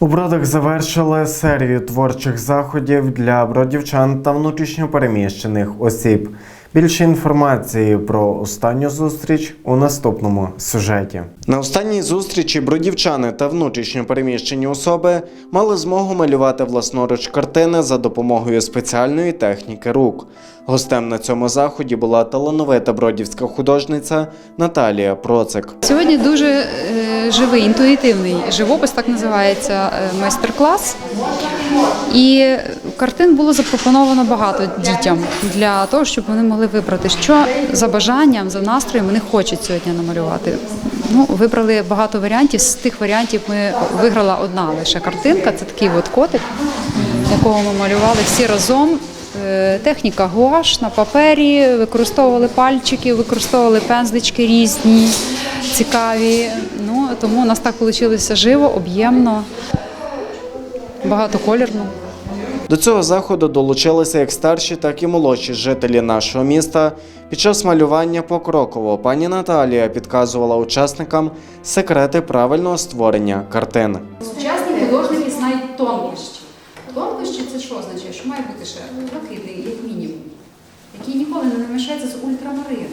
У Бродах завершили серію творчих заходів для бродівчан та внутрішньопереміщених осіб. Більше інформації про останню зустріч у наступному сюжеті. На останній зустрічі бродівчани та внутрішньопереміщені особи мали змогу малювати власноруч картини за допомогою спеціальної техніки рук. Гостем на цьому заході була талановита бродівська художниця Наталія Процик. Сьогодні дуже е, живий, інтуїтивний живопис, так називається е, майстер-клас. І картин було запропоновано багато дітям для того, щоб вони могли вибрати, що за бажанням, за настроєм вони хочуть сьогодні намалювати. Ну, вибрали багато варіантів. З тих варіантів ми виграла одна лише картинка. Це такий от котик, якого ми малювали всі разом. Е, Техніка гуаш на папері, використовували пальчики, використовували пензлички різні, цікаві. Ну, тому у нас так вийшло живо, об'ємно, багатоколірно. До цього заходу долучилися як старші, так і молодші жителі нашого міста. Під час малювання покроково пані Наталія підказувала учасникам секрети правильного створення картин. Сучасні художники знають тонкощі. Тонкощі це що означає? Що має бути ще блакитний, як мінімум, який ніколи не намішається з ультрамарином.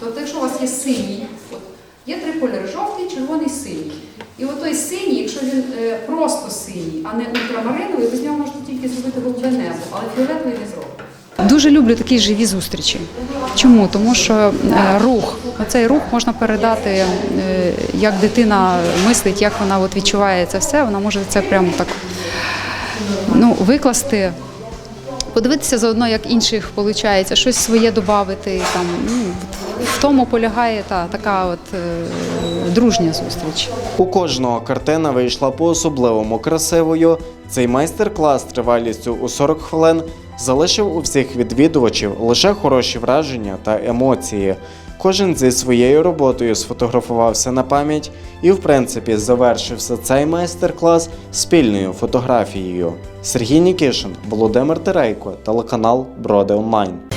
Тобто, якщо у вас є синій, от, є три кольори жовтий, червоний, синій. І от той синій, якщо він е, просто синій, а не ультрамариновий, ви з нього можете тільки зробити голубе небо, але фіолетовий не зробите. Дуже люблю такі живі зустрічі. Чому? Тому що е, рух, оцей рух можна передати, е, як дитина мислить, як вона от відчуває це все, вона може це прямо так ну, викласти. Подивитися заодно, як інших виходить, щось своє додати. Там, ну, в тому полягає та, така от, е, дружня зустріч. У кожного картина вийшла по-особливому красивою. Цей майстер-клас тривалістю у 40 хвилин залишив у всіх відвідувачів лише хороші враження та емоції. Кожен зі своєю роботою сфотографувався на пам'ять і, в принципі, завершився цей майстер-клас спільною фотографією. Сергій Нікішин, Володимир Терейко, телеканал Броди Онлайн.